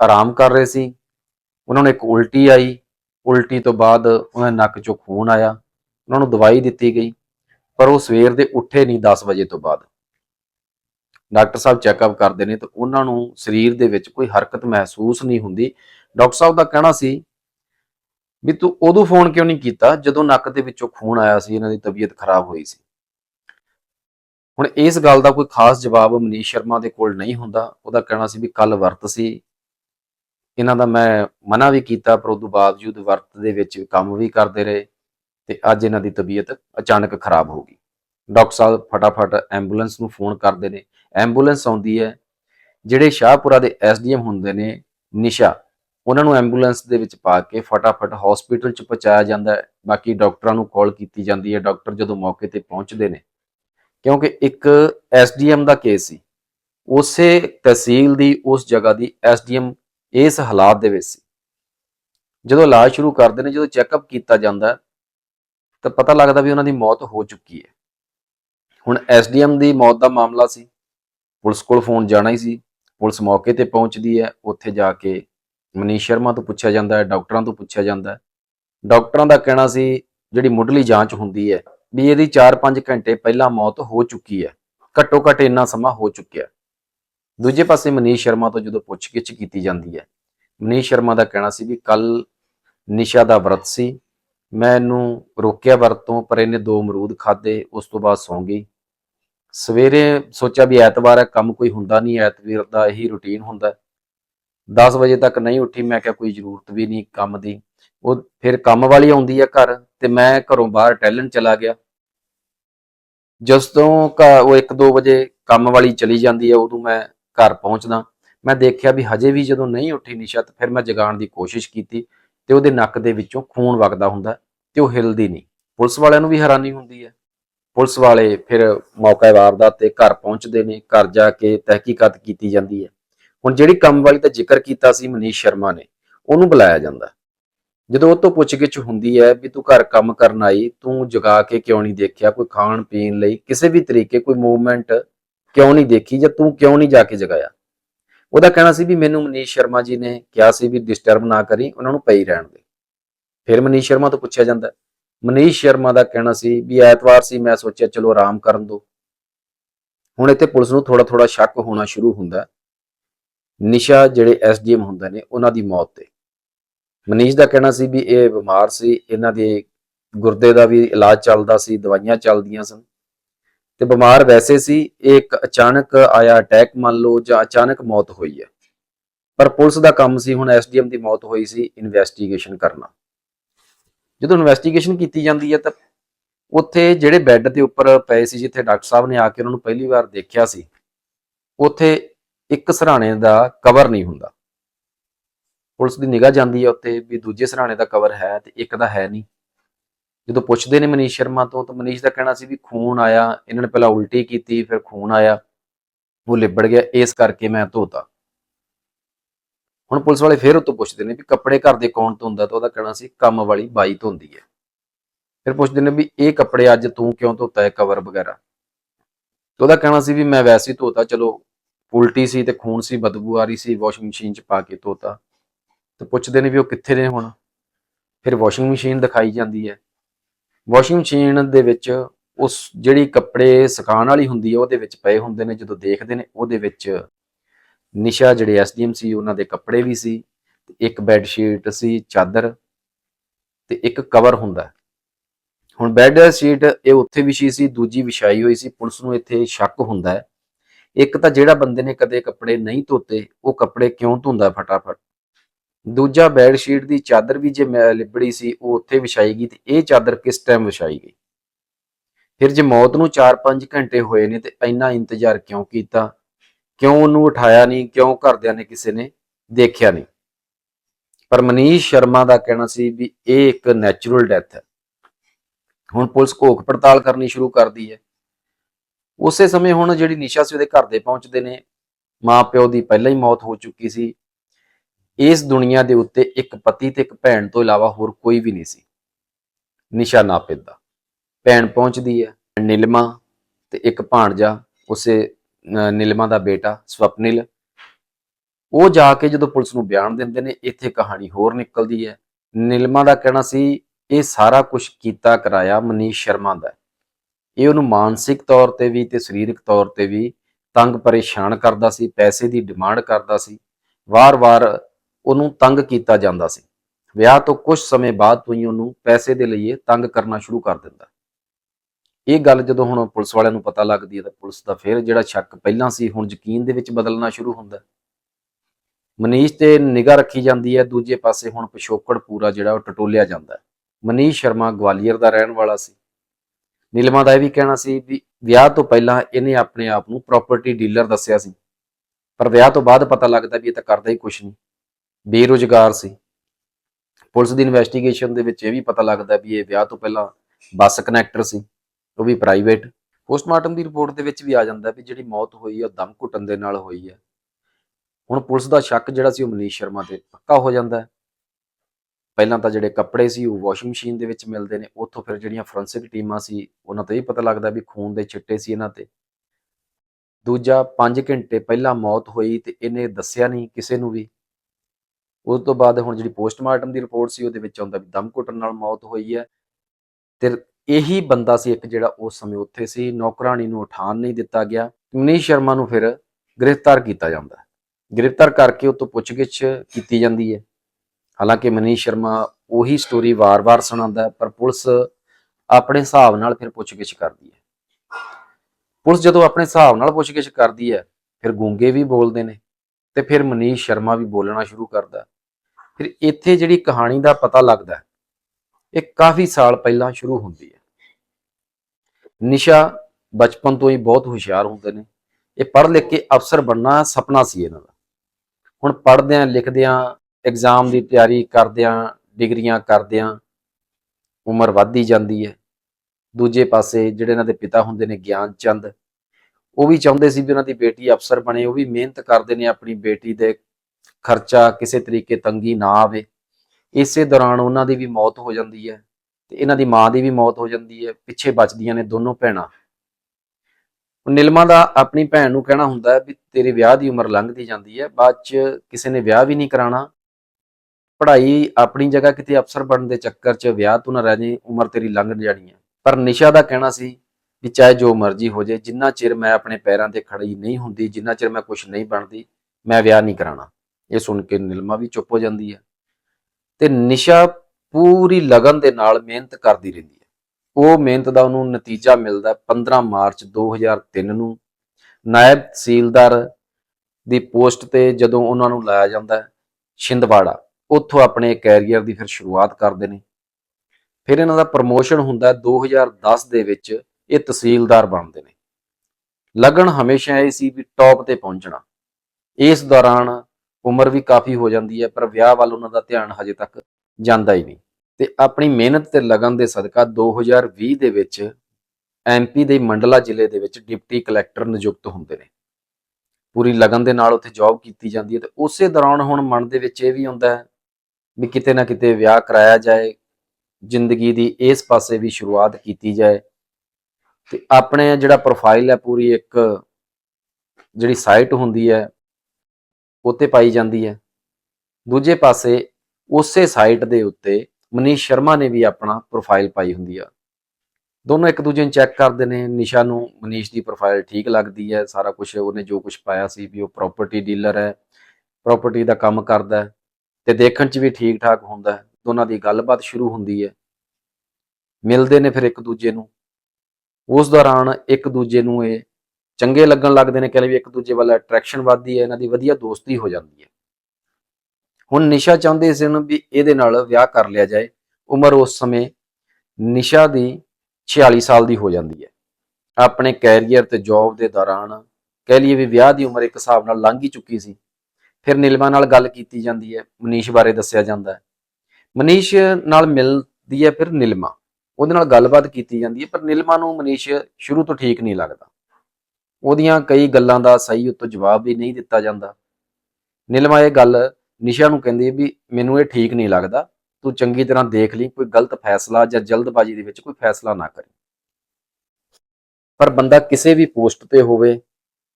ਆਰਾਮ ਕਰ ਰਹੇ ਸੀ। ਉਹਨਾਂ ਨੂੰ ਇੱਕ ਉਲਟੀ ਆਈ। ਉਲਟੀ ਤੋਂ ਬਾਅਦ ਉਹਨਾਂ ਦੇ ਨੱਕ 'ਚੋਂ ਖੂਨ ਆਇਆ। ਉਹਨਾਂ ਨੂੰ ਦਵਾਈ ਦਿੱਤੀ ਗਈ, ਪਰ ਉਹ ਸਵੇਰ ਦੇ ਉੱਠੇ ਨਹੀਂ 10 ਵਜੇ ਤੋਂ ਬਾਅਦ। ਡਾਕਟਰ ਸਾਹਿਬ ਚੈੱਕਅਪ ਕਰਦੇ ਨੇ ਤਾਂ ਉਹਨਾਂ ਨੂੰ ਸਰੀਰ ਦੇ ਵਿੱਚ ਕੋਈ ਹਰਕਤ ਮਹਿਸੂਸ ਨਹੀਂ ਹੁੰਦੀ। ਡਾਕਟਰ ਸਾਹਿਬ ਦਾ ਕਹਿਣਾ ਸੀ ਵੀ ਤੂੰ ਉਦੋਂ ਫੋਨ ਕਿਉਂ ਨਹੀਂ ਕੀਤਾ ਜਦੋਂ ਨੱਕ ਦੇ ਵਿੱਚੋਂ ਖੂਨ ਆਇਆ ਸੀ, ਇਹਨਾਂ ਦੀ ਤਬੀਅਤ ਖਰਾਬ ਹੋਈ ਸੀ? ਹੁਣ ਇਸ ਗੱਲ ਦਾ ਕੋਈ ਖਾਸ ਜਵਾਬ ਮਨੀਸ਼ ਸ਼ਰਮਾ ਦੇ ਕੋਲ ਨਹੀਂ ਹੁੰਦਾ। ਉਹਦਾ ਕਹਿਣਾ ਸੀ ਵੀ ਕੱਲ ਵਰਤ ਸੀ। ਇਹਨਾਂ ਦਾ ਮੈਂ ਮਨਾ ਵੀ ਕੀਤਾ, ਪਰ ਉਦੋਂ ਬਾਵਜੂਦ ਵਰਤ ਦੇ ਵਿੱਚ ਕੰਮ ਵੀ ਕਰਦੇ ਰਹੇ ਤੇ ਅੱਜ ਇਹਨਾਂ ਦੀ ਤਬੀਅਤ ਅਚਾਨਕ ਖਰਾਬ ਹੋ ਗਈ। ਡਾਕਟਰ ਸਾਹਿਬ ਫਟਾਫਟ ਐਂਬੂਲੈਂਸ ਨੂੰ ਫੋਨ ਕਰਦੇ ਨੇ। ਐਂਬੂਲੈਂਸ ਆਉਂਦੀ ਹੈ, ਜਿਹੜੇ ਸ਼ਾਹਪੁਰਾ ਦੇ ਐਸਡੀਐਮ ਹੁੰਦੇ ਨੇ, ਨਿਸ਼ਾ, ਉਹਨਾਂ ਨੂੰ ਐਂਬੂਲੈਂਸ ਦੇ ਵਿੱਚ ਪਾ ਕੇ ਫਟਾਫਟ ਹਸਪੀਟਲ 'ਚ ਪਹੁੰਚਾਇਆ ਜਾਂਦਾ ਹੈ। ਬਾਕੀ ਡਾਕਟਰਾਂ ਨੂੰ ਕਾਲ ਕੀਤੀ ਜਾਂਦੀ ਹੈ। ਡਾਕਟਰ ਜਦੋਂ ਮੌਕੇ ਤੇ ਪਹੁੰਚਦੇ ਨੇ ਕਿਉਂਕਿ ਇੱਕ ਐਸਡੀਐਮ ਦਾ ਕੇਸ ਸੀ। ਉਸੇ ਤਹਿਸੀਲ ਦੀ, ਉਸ ਜਗ੍ਹਾ ਦੀ ਐਸਡੀਐਮ ਇਸ ਹਾਲਾਤ ਦੇ ਵਿੱਚ ਸੀ। ਜਦੋਂ ਇਲਾਜ ਸ਼ੁਰੂ ਕਰਦੇ ਨੇ, ਜਦੋਂ ਚੈੱਕਅਪ ਕੀਤਾ ਜਾਂਦਾ ਤਾਂ ਪਤਾ ਲੱਗਦਾ ਵੀ ਉਹਨਾਂ ਦੀ ਮੌਤ ਹੋ ਚੁੱਕੀ ਹੈ। ਹੁਣ ਐਸਡੀਐਮ ਦੀ ਮੌਤ ਦਾ ਮਾਮਲਾ ਸੀ। ਪੁਲਿਸ ਕੋਲ ਫੋਨ ਜਾਣਾ ਹੀ ਸੀ। ਪੁਲਿਸ ਮੌਕੇ ਤੇ ਪਹੁੰਚਦੀ ਹੈ। ਉੱਥੇ ਜਾ ਕੇ ਮਨੀਸ਼ ਸ਼ਰਮਾ ਤੋਂ ਪੁੱਛਿਆ ਜਾਂਦਾ ਹੈ, ਡਾਕਟਰਾਂ ਤੋਂ ਪੁੱਛਿਆ ਜਾਂਦਾ ਹੈ। ਡਾਕਟਰਾਂ ਦਾ ਕਹਿਣਾ ਸੀ, ਜਿਹੜੀ ਮੁੱਢਲੀ ਜਾਂਚ ਹੁੰਦੀ ਹੈ ਵੀ ਇਹਦੀ 4-5 ਘੰਟੇ ਪਹਿਲਾਂ ਮੌਤ ਹੋ ਚੁੱਕੀ ਹੈ। ਘੱਟੋ ਘੱਟ ਇੰਨਾ ਸਮਾਂ ਹੋ ਚੁੱਕਿਆ ਦੂਜੇ ਪਾਸੇ ਮਨੀਸ਼ ਸ਼ਰਮਾ ਤੋਂ ਜਦੋਂ ਪੁੱਛਗਿੱਛ ਕੀਤੀ ਜਾਂਦੀ ਹੈ, ਮਨੀਸ਼ ਸ਼ਰਮਾ ਦਾ ਕਹਿਣਾ ਸੀ ਵੀ ਕੱਲ ਨਿਸ਼ਾ ਦਾ ਵਰਤ ਸੀ। ਮੈਂ ਇਹਨੂੰ ਰੋਕਿਆ ਵਰਤ ਤੋਂ ਪਰ ਇਹਨੇ ਦੋ ਅਮਰੂਦ ਖਾਦੇ ਉਸ ਤੋਂ ਬਾਅਦ ਸੌਂ ਗਈ। ਸਵੇਰੇ ਸੋਚਿਆ ਵੀ ਐਤਵਾਰ ਹੈ, ਕੰਮ ਕੋਈ ਹੁੰਦਾ ਨਹੀਂ, ਐਤਵਾਰ ਦਾ ਇਹੀ ਰੁਟੀਨ ਹੁੰਦਾ ਹੈ। 10 ਵਜੇ ਤੱਕ ਨਹੀਂ ਉੱਠੀ, ਮੈਂ ਕਿਹਾ ਕੋਈ ਜ਼ਰੂਰਤ ਵੀ ਨਹੀਂ ਕੰਮ ਦੀ। ਉਹ ਫਿਰ ਕੰਮ ਵਾਲੀ ਆਉਂਦੀ ਹੈ ਘਰ, ਤੇ ਮੈਂ ਘਰੋਂ ਬਾਹਰ ਟਹਿਲਣ ਚਲਾ ਗਿਆ। ਜਿਸ ਤੋਂ ਘ- ਉਹ 1-2 ਵਜੇ ਕੰਮ ਵਾਲੀ ਚਲੀ ਜਾਂਦੀ ਹੈ, ਉਦੋਂ ਮੈਂ ਘਰ ਪਹੁੰਚਦਾ। ਮੈਂ ਦੇਖਿਆ ਵੀ ਹਜੇ ਵੀ ਜਦੋਂ ਨਹੀਂ ਉੱਠੀ ਨਿਸ਼ਾ, ਤਾਂ ਫਿਰ ਮੈਂ ਜਗਾਉਣ ਦੀ ਕੋਸ਼ਿਸ਼ ਕੀਤੀ ਤੇ ਉਹਦੇ ਨੱਕ ਦੇ ਵਿੱਚੋਂ ਖੂਨ ਵਗਦਾ ਹੁੰਦਾ ਤੇ ਉਹ ਹਿਲਦੀ ਨਹੀਂ। ਪੁਲਿਸ ਵਾਲਿਆਂ ਨੂੰ ਵੀ ਹੈਰਾਨੀ ਹੁੰਦੀ ਹੈ। ਪੁਲਿਸ ਵਾਲੇ ਫਿਰ ਮੌਕਾ ਵਾਰਦਾਤ ਤੇ ਘਰ ਪਹੁੰਚਦੇ ਨੇ, ਘਰ ਜਾ ਕੇ ਤਹਿਕੀਕਾਤ ਕੀਤੀ ਜਾਂਦੀ ਹੈ। ਹੁਣ ਜਿਹੜੀ ਕੰਮ ਵਾਲੀ ਦਾ ਜ਼ਿਕਰ ਕੀਤਾ ਸੀ ਮਨੀਸ਼ ਸ਼ਰਮਾ ਨੇ, ਉਹਨੂੰ ਬੁਲਾਇਆ ਜਾਂਦਾ। ਜਦੋਂ ਉਹ ਤੋਂ ਪੁੱਛਗਿੱਛ ਹੁੰਦੀ ਹੈ ਵੀ ਤੂੰ ਘਰ ਕੰਮ ਕਰਨ ਆਈ, ਤੂੰ ਜਗਾ ਕੇ ਕਿਉਂ ਨਹੀਂ ਦੇਖਿਆ? ਕੋਈ ਖਾਣ ਪੀਣ ਲਈ, ਕਿਸੇ ਵੀ ਤਰੀਕੇ, ਕੋਈ ਮੂਵਮੈਂਟ ਕਿਉਂ ਨਹੀਂ ਦੇਖੀ ਜਾਂ ਤੂੰ ਕਿਉਂ ਨਹੀਂ ਜਾ ਕੇ ਜਗਾਇਆ? ਉਹਦਾ ਕਹਿਣਾ ਸੀ ਵੀ ਮੈਨੂੰ ਮਨੀਸ਼ ਸ਼ਰਮਾ ਜੀ ਨੇ ਕਿਹਾ ਸੀ ਵੀ ਡਿਸਟਰਬ ਨਾ ਕਰੀ, ਉਹਨਾਂ ਨੂੰ ਪਈ ਰਹਿਣ ਦੇ। ਫਿਰ ਮਨੀਸ਼ ਸ਼ਰਮਾ ਤੋਂ ਪੁੱਛਿਆ ਜਾਂਦਾ। ਮਨੀਸ਼ ਸ਼ਰਮਾ ਦਾ ਕਹਿਣਾ ਸੀ ਵੀ ਐਤਵਾਰ ਸੀ, ਮੈਂ ਸੋਚਿਆ ਚਲੋ ਆਰਾਮ ਕਰਨ ਦੋ। ਹੁਣ ਇੱਥੇ ਪੁਲਿਸ ਨੂੰ ਥੋੜਾ ਥੋੜਾ ਸ਼ੱਕ ਹੋਣਾ ਸ਼ੁਰੂ ਹੁੰਦਾ। ਨਿਸ਼ਾ, ਜਿਹੜੇ ਐਸਡੀਐਮ ਹੁੰਦੇ ਨੇ, ਉਹਨਾਂ ਦੀ ਮੌਤ ਤੇ। ਮਨੀਸ਼ ਦਾ ਕਹਿਣਾ ਸੀ ਵੀ ਇਹ ਬਿਮਾਰ ਸੀ, ਇਹਨਾਂ ਦੇ ਗੁਰਦੇ ਦਾ ਵੀ ਇਲਾਜ ਚੱਲਦਾ ਸੀ, ਦਵਾਈਆਂ ਚੱਲਦੀਆਂ ਸਨ। ਤੇ ਬਿਮਾਰ ਵੈਸੇ ਸੀ, ਇਹ ਇੱਕ ਅਚਾਨਕ ਆਇਆ ਅਟੈਕ ਮੰਨ ਲਓ ਜਾਂ ਅਚਾਨਕ ਮੌਤ ਹੋਈ ਹੈ। ਪਰ ਪੁਲਿਸ ਦਾ ਕੰਮ ਸੀ, ਹੁਣ ਐਸਡੀਐਮ ਦੀ ਮੌਤ ਹੋਈ ਸੀ, ਇਨਵੈਸਟੀਗੇਸ਼ਨ ਕਰਨਾ। ਜਦੋਂ ਇਨਵੈਸਟੀਗੇਸ਼ਨ ਕੀਤੀ ਜਾਂਦੀ ਹੈ ਤਾਂ ਉੱਥੇ ਜਿਹੜੇ ਬੈੱਡ ਦੇ ਉੱਪਰ ਪਏ ਸੀ, ਜਿੱਥੇ ਡਾਕਟਰ ਸਾਹਿਬ ਨੇ ਆ ਕੇ ਉਹਨਾਂ ਨੂੰ ਪਹਿਲੀ ਵਾਰ ਦੇਖਿਆ ਸੀ, ਉੱਥੇ ਇੱਕ ਸਰਾਣੇ ਦਾ ਕਵਰ ਨਹੀਂ ਹੁੰਦਾ। ਪੁਲਿਸ ਦੀ ਨਿਗਾਹ ਜਾਂਦੀ ਹੈ ਉੱਤੇ ਵੀ ਦੂਜੇ ਸਰਾਣੇ ਦਾ ਕਵਰ ਹੈ ਤੇ ਇੱਕ ਦਾ ਹੈ ਨਹੀਂ। ਜਦੋਂ ਪੁੱਛਦੇ ਨੇ ਮਨੀਸ਼ ਸ਼ਰਮਾ ਤੋਂ ਤਾਂ ਮਨੀਸ਼ ਦਾ ਕਹਿਣਾ ਸੀ ਵੀ ਖੂਨ ਆਇਆ, ਇਹਨਾਂ ਨੇ ਪਹਿਲਾਂ ਉਲਟੀ ਕੀਤੀ, ਫਿਰ ਖੂਨ ਆਇਆ। ਉਹ ਲਿਬੜ ਗਿਆ, ਇਸ ਕਰਕੇ ਮੈਂ ਧੋਤਾ। ਹੁਣ ਪੁਲਿਸ ਵਾਲੇ ਫਿਰ ਉਤੋਂ ਪੁੱਛਦੇ ਨੇ ਵੀ ਕੱਪੜੇ ਘਰ ਦੇ ਕੌਣ ਧੋਂਦਾ ਤਾਂ ਉਹਦਾ ਕਹਿਣਾ ਸੀ ਕੰਮ ਵਾਲੀ ਬਾਈ ਧੋਂਦੀ ਹੈ। ਫਿਰ ਪੁੱਛਦੇ ਨੇ ਵੀ ਇਹ ਕੱਪੜੇ ਅੱਜ ਤੂੰ ਕਿਉਂ ਧੋਤਾ ਹੈ ਕਵਰ ਵਗੈਰਾ? ਤੇ ਉਹਦਾ ਕਹਿਣਾ ਸੀ ਵੀ ਮੈਂ ਵੈਸੇ ਹੀ ਧੋਤਾ, ਚਲੋ ਉਲਟੀ ਸੀ ਤੇ ਖੂਨ ਸੀ ਬਦਬੂ ਆ ਰਹੀ ਸੀ, ਵਾਸ਼ਿੰਗ ਮਸ਼ੀਨ 'ਚ ਪਾ ਕੇ ਧੋਤਾ। ਤੇ ਪੁੱਛਦੇ ਨੇ ਵੀ ਉਹ ਕਿੱਥੇ ਨੇ ਹੁਣ। ਫਿਰ ਵਾਸ਼ਿੰਗ ਮਸ਼ੀਨ ਦਿਖਾਈ ਜਾਂਦੀ ਹੈ। ਵਾਸ਼ਿੰਗ ਮਸ਼ੀਨ ਦੇ ਵਿੱਚ ਉਸ ਜਿਹੜੀ ਕੱਪੜੇ ਸੁਕਾਉਣ ਵਾਲੀ ਹੁੰਦੀ ਹੈ, ਉਹਦੇ ਵਿੱਚ ਪਏ ਹੁੰਦੇ ਨੇ, ਜਦੋਂ ਦੇਖਦੇ ਨੇ, ਉਹਦੇ ਵਿੱਚ ਨਿਸ਼ਾ ਜਿਹੜੇ ਐਸਡੀਐਮ ਸੀ, ਉਹਨਾਂ ਦੇ ਕੱਪੜੇ ਵੀ ਸੀ, ਤੇ ਇੱਕ ਬੈੱਡ ਸ਼ੀਟ ਸੀ, ਚਾਦਰ ਤੇ ਇੱਕ ਕਵਰ ਹੁੰਦਾ ਹੁਣ ਬੈੱਡ ਸ਼ੀਟ ਇਹ ਉੱਥੇ ਵਿਛੀ ਸੀ ਦੂਜੀ ਵਿਛਾਈ ਹੋਈ ਸੀ, ਪੁਲਿਸ ਨੂੰ ਇੱਥੇ ਸ਼ੱਕ ਹੁੰਦਾ ਹੈ। ਇੱਕ ਤਾਂ ਜਿਹੜਾ ਬੰਦੇ ਨੇ ਕਦੇ ਕੱਪੜੇ ਨਹੀਂ ਧੋਤੇ, ਉਹ ਕੱਪੜੇ ਕਿਉਂ ਧੋਂਦਾ ਫਟਾਫਟ? ਦੂਜਾ ਬੈੱਡ ਸ਼ੀਟ ਦੀ ਚਾਦਰ ਵੀ ਜੇ ਮੈਂ ਲਿਬੜੀ ਸੀ, ਉਹ ਉੱਥੇ ਵਿਛਾਈ ਗਈ ਤੇ ਇਹ ਚਾਦਰ ਕਿਸ ਟਾਈਮ ਵਿਛਾਈ ਗਈ? ਫਿਰ ਜੇ ਮੌਤ ਨੂੰ 4-5 ਘੰਟੇ ਹੋਏ ਨੇ ਤੇ ਇੰਨਾ ਇੰਤਜ਼ਾਰ ਕਿਉਂ ਕੀਤਾ? ਕਿਉਂ ਉਹਨੂੰ ਉਠਾਇਆ ਨਹੀਂ? ਕਿਉਂ ਘਰਦਿਆਂ ਨੇ ਕਿਸੇ ਨੇ ਦੇਖਿਆ ਨਹੀਂ? ਪਰ ਮਨੀਸ਼ ਸ਼ਰਮਾ ਦਾ ਕਹਿਣਾ ਸੀ ਵੀ ਇਹ ਇੱਕ ਨੈਚੁਰਲ ਡੈਥ ਹੈ। ਹੁਣ ਪੁਲਿਸ ਘੋਖ ਪੜਤਾਲ ਕਰਨੀ ਸ਼ੁਰੂ ਕਰਦੀ ਹੈ। ਉਸੇ ਸਮੇਂ ਹੁਣ ਜਿਹੜੀ ਨਿਸ਼ਾ ਸੀ ਉਹਦੇ ਘਰ ਦੇ ਪਹੁੰਚਦੇ ਨੇ। ਮਾਂ ਪਿਓ ਦੀ ਪਹਿਲਾਂ ਹੀ ਮੌਤ ਹੋ ਚੁੱਕੀ ਸੀ। ਇਸ ਦੁਨੀਆ ਦੇ ਉੱਤੇ ਇੱਕ ਪਤੀ ਤੇ ਇੱਕ ਭੈਣ ਤੋਂ ਇਲਾਵਾ ਹੋਰ ਕੋਈ ਵੀ ਨਹੀਂ ਸੀ। ਨਿਸ਼ਾ ਨਾਪਿਤ ਦਾ ਭੈਣ ਪਹੁੰਚਦੀ ਹੈ, ਨਿਲਮਾ ਤੇ ਇੱਕ ਭਾਣਜਾ, ਉਸੇ ਨਿਲਮਾ ਦਾ ਬੇਟਾ, ਸਵਪਨਿਲ। ਉਹ ਜਾ ਕੇ ਜਦੋਂ ਪੁਲਿਸ ਨੂੰ ਬਿਆਨ ਦਿੰਦੇ ਨੇ, ਇੱਥੇ ਕਹਾਣੀ ਹੋਰ ਨਿਕਲਦੀ ਹੈ। ਨਿਲਮਾ ਦਾ ਕਹਿਣਾ ਸੀ, ਇਹ ਸਾਰਾ ਕੁਝ ਕੀਤਾ ਕਰਾਇਆ ਮਨੀਸ਼ ਸ਼ਰਮਾ ਦਾ ਇਹ ਉਹਨੂੰ ਮਾਨਸਿਕ ਤੌਰ ਤੇ ਵੀ ਤੇ ਸਰੀਰਕ ਤੌਰ ਤੇ ਵੀ ਤੰਗ ਪਰੇਸ਼ਾਨ ਕਰਦਾ ਸੀ, ਪੈਸੇ ਦੀ ਡਿਮਾਂਡ ਕਰਦਾ ਸੀ। ਵਾਰ-ਵਾਰ ਉਹਨੂੰ ਤੰਗ ਕੀਤਾ ਜਾਂਦਾ ਸੀ। ਵਿਆਹ ਤੋਂ ਕੁਝ ਸਮੇਂ ਬਾਅਦ ਤੋਂ ਹੀ ਉਹਨੂੰ ਪੈਸੇ ਦੇ ਲਈ ਤੰਗ ਕਰਨਾ ਸ਼ੁਰੂ ਕਰ ਦਿੰਦਾ। ਇਹ ਗੱਲ ਜਦੋਂ ਹੁਣ ਪੁਲਿਸ ਵਾਲਿਆਂ ਨੂੰ ਪਤਾ ਲੱਗਦੀ ਹੈ ਤਾਂ ਪੁਲਿਸ ਦਾ ਫਿਰ ਜਿਹੜਾ ਸ਼ੱਕ ਪਹਿਲਾਂ ਸੀ, ਹੁਣ ਯਕੀਨ ਦੇ ਵਿੱਚ ਬਦਲਣਾ ਸ਼ੁਰੂ ਹੁੰਦਾ। ਮਨੀਸ਼ ਤੇ ਨਿਗਾਹ ਰੱਖੀ ਜਾਂਦੀ ਹੈ, ਦੂਜੇ ਪਾਸੇ ਹੁਣ ਪਿਛੋਕੜ ਪੂਰਾ ਜਿਹੜਾ ਉਹ ਟਟੋਲਿਆ ਜਾਂਦਾ ਮਨੀਸ਼ ਸ਼ਰਮਾ ਗਵਾਲੀਅਰ ਦਾ ਰਹਿਣ ਵਾਲਾ ਸੀ। ਨੀਲਮਾ ਦਾ ਇਹ ਵੀ ਕਹਿਣਾ ਸੀ ਵੀ ਵਿਆਹ ਤੋਂ ਪਹਿਲਾਂ ਇਹਨੇ ਆਪਣੇ ਆਪ ਨੂੰ ਪ੍ਰਾਪਰਟੀ ਡੀਲਰ ਦੱਸਿਆ ਸੀ। ਪਰ ਵਿਆਹ ਤੋਂ ਬਾਅਦ ਪਤਾ ਲੱਗਦਾ ਵੀ ਇਹ ਤਾਂ ਕਰਦਾ ਹੀ ਕੁਝ ਨਹੀਂ। ਬੇਰੁਜ਼ਗਾਰ ਸੀ। ਪੁਲਿਸ ਦੀ ਇਨਵੈਸਟੀਗੇਸ਼ਨ ਦੇ ਵਿੱਚ ਇਹ ਵੀ ਪਤਾ ਲੱਗਦਾ ਵੀ ਇਹ ਵਿਆਹ ਤੋਂ ਪਹਿਲਾਂ ਬੱਸ ਕਨੈਕਟਰ ਸੀ, ਉਹ ਵੀ ਪ੍ਰਾਈਵੇਟ ਪੋਸਟਮਾਰਟਮ ਦੀ ਰਿਪੋਰਟ ਦੇ ਵਿੱਚ ਵੀ ਆ ਜਾਂਦਾ ਵੀ ਜਿਹੜੀ ਮੌਤ ਹੋਈ ਹੈ ਉਹ ਦਮ ਘੁੱਟਣ ਦੇ ਨਾਲ ਹੋਈ ਹੈ ਹੁਣ ਪੁਲਿਸ ਦਾ ਸ਼ੱਕ ਜਿਹੜਾ ਸੀ ਉਹ ਮਨੀਸ਼ ਸ਼ਰਮਾ ਤੇ ਪੱਕਾ ਹੋ ਜਾਂਦਾ ਪਹਿਲਾਂ ਤਾਂ ਜਿਹੜੇ ਕੱਪੜੇ ਸੀ, ਉਹ ਵਾਸ਼ਿੰਗ ਮਸ਼ੀਨ ਦੇ ਵਿੱਚ ਮਿਲਦੇ ਨੇ। ਉੱਥੋਂ ਫਿਰ ਜਿਹੜੀਆਂ ਫੋਰੈਂਸਿਕ ਟੀਮਾਂ ਸੀ, ਉਹਨਾਂ ਤੋਂ ਇਹ ਪਤਾ ਲੱਗਦਾ ਵੀ ਖੂਨ ਦੇ ਛਿੱਟੇ ਸੀ ਇਹਨਾਂ ਤੇ। ਦੂਜਾ 5 ਘੰਟੇ ਪਹਿਲਾਂ ਮੌਤ ਹੋਈ ਤੇ ਇਹਨੇ ਦੱਸਿਆ ਨਹੀਂ ਕਿਸੇ ਨੂੰ ਵੀ। ਉਸ ਤੋਂ ਬਾਅਦ ਹੁਣ ਜਿਹੜੀ ਪੋਸਟਮਾਰਟਮ ਦੀ ਰਿਪੋਰਟ ਸੀ, ਉਹਦੇ ਵਿੱਚ ਆਉਂਦਾ ਵੀ ਦਮ ਘੁੱਟਣ ਨਾਲ ਮੌਤ ਹੋਈ ਹੈ। ਤੇ ਇਹੀ ਬੰਦਾ ਸੀ ਇੱਕ ਜਿਹੜਾ ਉਸ ਸਮੇਂ ਉੱਥੇ ਸੀ, ਨੌਕਰਾਣੀ ਨੂੰ ਉਠਾਣ ਨਹੀਂ ਦਿੱਤਾ ਗਿਆ। ਮਨੀਸ਼ ਸ਼ਰਮਾ ਨੂੰ ਫਿਰ ਗ੍ਰਿਫਤਾਰ ਕੀਤਾ ਜਾਂਦਾ। ਗ੍ਰਿਫਤਾਰ ਕਰਕੇ ਉਹ ਤੋਂ ਪੁੱਛਗਿੱਛ ਕੀਤੀ ਜਾਂਦੀ ਹੈ। ਹਾਲਾਂਕਿ ਮਨੀਸ਼ ਸ਼ਰਮਾ ਉਹੀ ਸਟੋਰੀ ਵਾਰ-ਵਾਰ ਸੁਣਾਉਂਦਾ ਪਰ ਪੁਲਿਸ ਆਪਣੇ ਹਿਸਾਬ ਨਾਲ ਫਿਰ ਪੁੱਛਗਿੱਛ ਕਰਦੀ ਹੈ। ਪੁਲਿਸ ਜਦੋਂ ਆਪਣੇ ਹਿਸਾਬ ਨਾਲ ਪੁੱਛਗਿੱਛ ਕਰਦੀ ਹੈ, ਫਿਰ ਗੂੰਗੇ ਵੀ ਬੋਲਦੇ ਨੇ ਤੇ ਫਿਰ ਮਨੀਸ਼ ਸ਼ਰਮਾ ਵੀ ਬੋਲਣਾ ਸ਼ੁਰੂ ਕਰਦਾ ਫਿਰ ਇੱਥੇ ਜਿਹੜੀ ਕਹਾਣੀ ਦਾ ਪਤਾ ਲੱਗਦਾ ਇਹ ਕਾਫੀ ਸਾਲ ਪਹਿਲਾਂ ਸ਼ੁਰੂ ਹੁੰਦੀ ਹੈ। ਨਿਸ਼ਾ ਬਚਪਨ ਤੋਂ ਹੀ ਬਹੁਤ ਹੁਸ਼ਿਆਰ ਹੁੰਦੇ ਨੇ। ਇਹ ਪੜ੍ਹ ਲਿਖ ਕੇ ਅਫਸਰ ਬਣਨਾ ਸੁਪਨਾ ਸੀ ਇਹਨਾਂ ਦਾ। ਹੁਣ ਪੜ੍ਹਦਿਆਂ, ਲਿਖਦਿਆਂ ਐਗਜ਼ਾਮ ਦੀ ਤਿਆਰੀ ਕਰਦਿਆਂ, ਡਿਗਰੀਆਂ ਕਰਦਿਆਂ ਉਮਰ ਵੱਧਦੀ ਜਾਂਦੀ ਹੈ। ਦੂਜੇ ਪਾਸੇ ਜਿਹੜੇ ਇਹਨਾਂ ਦੇ ਪਿਤਾ ਹੁੰਦੇ ਨੇ, ਗਿਆਨ ਚੰਦ, ਉਹ ਵੀ ਚਾਹੁੰਦੇ ਸੀ ਵੀ ਉਹਨਾਂ ਦੀ ਬੇਟੀ ਅਫਸਰ ਬਣੇ, ਉਹ ਵੀ ਮਿਹਨਤ ਕਰਦੇ ਨੇ ਆਪਣੀ ਬੇਟੀ ਦੇ ਖਰਚਾ ਕਿਸੇ ਤਰੀਕੇ ਤੰਗੀ ਨਾ ਆਵੇ। ਇਸੇ ਦੌਰਾਨ ਉਹਨਾਂ ਦੀ ਵੀ ਮੌਤ ਹੋ ਜਾਂਦੀ ਹੈ ਤੇ ਇਹਨਾਂ ਦੀ ਮਾਂ ਦੀ ਵੀ ਮੌਤ ਹੋ ਜਾਂਦੀ ਹੈ। ਪਿੱਛੇ ਬਚਦੀਆਂ ਨੇ ਦੋਨੋਂ ਭੈਣਾਂ। ਨਿਲਮਾ ਦਾ ਆਪਣੀ ਭੈਣ ਨੂੰ ਕਹਿਣਾ ਹੁੰਦਾ ਵੀ ਤੇਰੇ ਵਿਆਹ ਦੀ ਉਮਰ ਲੰਘਦੀ ਜਾਂਦੀ ਹੈ, ਬਾਅਦ ਚ ਕਿਸੇ ਨੇ ਵਿਆਹ ਵੀ ਨਹੀਂ ਕਰਾਣਾ ਪੜ੍ਹਾਈ ਆਪਣੀ ਜਗ੍ਹਾ ਕਿਤੇ ਅਫਸਰ ਬਣਨ ਦੇ ਚੱਕਰ 'ਚ ਵਿਆਹ ਤੂੰ ਨਾ ਰਹਿ ਜਾਈਂ, ਉਮਰ ਤੇਰੀ ਲੰਘ ਜਾਣੀ ਹੈ। ਪਰ ਨਿਸ਼ਾ ਦਾ ਕਹਿਣਾ ਸੀ ਵੀ ਚਾਹੇ ਜੋ ਮਰਜ਼ੀ ਹੋ ਜਾਏ, ਜਿੰਨਾ ਚਿਰ ਮੈਂ ਆਪਣੇ ਪੈਰਾਂ ਤੇ ਖੜੀ ਨਹੀਂ ਹੁੰਦੀ, ਜਿੰਨਾ ਚਿਰ ਮੈਂ ਕੁਝ ਨਹੀਂ ਬਣਦੀ, ਮੈਂ ਵਿਆਹ ਨਹੀਂ ਕਰਾਣਾ ਇਹ ਸੁਣ ਕੇ ਨਿਲਮਾ ਵੀ ਚੁੱਪ ਹੋ ਜਾਂਦੀ ਹੈ ਤੇ ਨਿਸ਼ਾ ਪੂਰੀ ਲਗਨ ਦੇ ਨਾਲ ਮਿਹਨਤ ਕਰਦੀ ਰਹਿੰਦੀ ਹੈ। ਉਹ ਮਿਹਨਤ ਦਾ ਉਹਨੂੰ ਨਤੀਜਾ ਮਿਲਦਾ ਹੈ 15 ਮਾਰਚ 2003 ਨੂੰ। ਨਾਇਬ ਤਹਿਸੀਲਦਾਰ ਦੀ ਪੋਸਟ ਤੇ ਜਦੋਂ ਉਹਨਾਂ ਨੂੰ ਲਾਇਆ ਜਾਂਦਾ ਹੈ ਛਿੰਦਵਾੜਾ, ਉੱਥੋਂ ਆਪਣੇ ਕੈਰੀਅਰ ਦੀ ਫਿਰ ਸ਼ੁਰੂਆਤ ਕਰਦੇ ਨੇ। ਫਿਰ ਇਹਨਾਂ ਦਾ ਪ੍ਰਮੋਸ਼ਨ ਹੁੰਦਾ ਹੈ 2010 ਦੇ ਵਿੱਚ ਇਹ ਤਹਿਸੀਲਦਾਰ ਬਣਦੇ ਨੇ। ਲਗਨ ਹਮੇਸ਼ਾ ਇਹ ਸੀ ਵੀ ਟੌਪ ਤੇ ਪਹੁੰਚਣਾ। ਇਸ ਦੌਰਾਨ ਉਮਰ ਵੀ ਕਾਫੀ ਹੋ ਜਾਂਦੀ ਹੈ, ਪਰ ਵਿਆਹ ਵੱਲ ਉਹਨਾਂ ਦਾ ਧਿਆਨ ਹਜੇ ਤੱਕ ਜਾਂਦਾ ਹੀ ਨਹੀਂ। ਤੇ ਆਪਣੀ ਮਿਹਨਤ ਤੇ ਲਗਨ ਦੇ ਸਦਕਾ 2020 ਦੇ ਵਿੱਚ ਐਮਪੀ ਦੇ ਮੰਡਲਾ ਜ਼ਿਲ੍ਹੇ ਦੇ ਵਿੱਚ ਡਿਪਟੀ ਕਲੈਕਟਰ ਨਿਯੁਕਤ ਹੁੰਦੇ ਨੇ। ਪੂਰੀ ਲਗਨ ਦੇ ਨਾਲ ਉੱਥੇ ਜੌਬ ਕੀਤੀ ਜਾਂਦੀ ਹੈ ਤੇ ਉਸੇ ਦੌਰਾਨ ਹੁਣ ਮਨ ਦੇ ਵਿੱਚ ਇਹ ਵੀ ਹੁੰਦਾ ਹੈ ਵੀ ਕਿਤੇ ਨਾ ਕਿਤੇ ਵਿਆਹ ਕਰਾਇਆ ਜਾਏ, ਜ਼ਿੰਦਗੀ ਦੀ ਇਸ ਪਾਸੇ ਵੀ ਸ਼ੁਰੂਆਤ ਕੀਤੀ ਜਾਏ। ਤੇ ਆਪਣੇ ਜਿਹੜਾ ਪ੍ਰੋਫਾਈਲ ਹੈ ਪੂਰੀ ਇੱਕ ਜਿਹੜੀ ਸਾਈਟ ਹੁੰਦੀ ਹੈ ਉੱਤੇ ਪਾਈ ਜਾਂਦੀ ਹੈ। ਦੂਜੇ ਪਾਸੇ ਉਸੇ ਸਾਈਟ ਦੇ ਉੱਤੇ ਮਨੀਸ਼ ਸ਼ਰਮਾ ਨੇ ਵੀ ਆਪਣਾ ਪ੍ਰੋਫਾਈਲ ਪਾਈ ਹੁੰਦੀ ਆ। ਦੋਨੋਂ ਇੱਕ ਦੂਜੇ ਨੂੰ ਚੈੱਕ ਕਰਦੇ ਨੇ। ਨਿਸ਼ਾ ਨੂੰ ਮਨੀਸ਼ ਦੀ ਪ੍ਰੋਫਾਈਲ ਠੀਕ ਲੱਗਦੀ ਹੈ। ਸਾਰਾ ਕੁਝ ਉਹਨੇ ਜੋ ਕੁਝ ਪਾਇਆ ਸੀ ਵੀ ਉਹ ਪ੍ਰਾਪਰਟੀ ਡੀਲਰ ਹੈ ਪ੍ਰਾਪਰਟੀ ਦਾ ਕੰਮ ਕਰਦਾ ਹੈ ਤੇ ਦੇਖਣ 'ਚ ਵੀ ਠੀਕ ਠਾਕ ਹੁੰਦਾ ਹੈ। ਦੋਨਾਂ ਦੀ ਗੱਲਬਾਤ ਸ਼ੁਰੂ ਹੁੰਦੀ ਹੈ। ਮਿਲਦੇ ਨੇ ਫਿਰ ਇੱਕ ਦੂਜੇ ਨੂੰ। ਉਸ ਦੌਰਾਨ ਇੱਕ ਦੂਜੇ ਨੂੰ ਇਹ ਚੰਗੇ ਲੱਗਣ ਲੱਗਦੇ ਨੇ ਕਹਿੰਦੇ ਵੀ ਇੱਕ ਦੂਜੇ ਵੱਲ ਅਟਰੈਕਸ਼ਨ ਵੱਧਦੀ ਹੈ, ਇਹਨਾਂ ਦੀ ਵਧੀਆ ਦੋਸਤੀ ਹੋ ਜਾਂਦੀ ਹੈ। ਹੁਣ ਨਿਸ਼ਾ ਚਾਹੁੰਦੇ ਸੀ ਉਹਨੂੰ ਵੀ ਇਹਦੇ ਨਾਲ ਵਿਆਹ ਕਰ ਲਿਆ ਜਾਏ। ਉਮਰ ਉਸ ਸਮੇਂ ਨਿਸ਼ਾ ਦੀ 46 ਸਾਲ ਦੀ ਹੋ ਜਾਂਦੀ ਹੈ। ਆਪਣੇ ਕੈਰੀਅਰ ਤੇ ਜੌਬ ਦੇ ਦੌਰਾਨ ਕਹਿ ਲਈਏ ਵੀ ਵਿਆਹ ਦੀ ਉਮਰ ਇੱਕ ਹਿਸਾਬ ਨਾਲ ਲੰਘ ਹੀ ਚੁੱਕੀ ਸੀ। ਫਿਰ ਨਿਲਮਾ ਨਾਲ ਗੱਲ ਕੀਤੀ ਜਾਂਦੀ ਹੈ, ਮਨੀਸ਼ ਬਾਰੇ ਦੱਸਿਆ ਜਾਂਦਾ ਹੈ। ਮਨੀਸ਼ ਨਾਲ ਮਿਲਦੀ ਹੈ ਫਿਰ ਨਿਲਮਾ। ਉਹਦੇ ਨਾਲ ਗੱਲਬਾਤ ਕੀਤੀ ਜਾਂਦੀ ਹੈ, ਪਰ ਨਿਲਮਾ ਨੂੰ ਮਨੀਸ਼ ਸ਼ੁਰੂ ਤੋਂ ਠੀਕ ਨਹੀਂ ਲੱਗਦਾ। ਉਹਦੀਆਂ ਕਈ ਗੱਲਾਂ ਦਾ ਸਹੀ ਉੱਤੋਂ ਜਵਾਬ ਵੀ ਨਹੀਂ ਦਿੱਤਾ ਜਾਂਦਾ। ਨਿਲਮਾ ਇਹ ਗੱਲ ਨਿਸ਼ਾ ਨੂੰ ਕਹਿੰਦੀ ਵੀ ਮੈਨੂੰ ਇਹ ਠੀਕ ਨਹੀਂ ਲੱਗਦਾ। ਤੂੰ ਚੰਗੀ ਤਰ੍ਹਾਂ ਦੇਖ ਲਈ, ਕੋਈ ਗਲਤ ਫੈਸਲਾ ਜਾਂ ਜਲਦਬਾਜ਼ੀ ਦੇ ਵਿੱਚ ਕੋਈ ਫੈਸਲਾ ਨਾ ਕਰੇ। ਪਰ ਬੰਦਾ ਕਿਸੇ ਵੀ ਪੋਸਟ ਤੇ ਹੋਵੇ,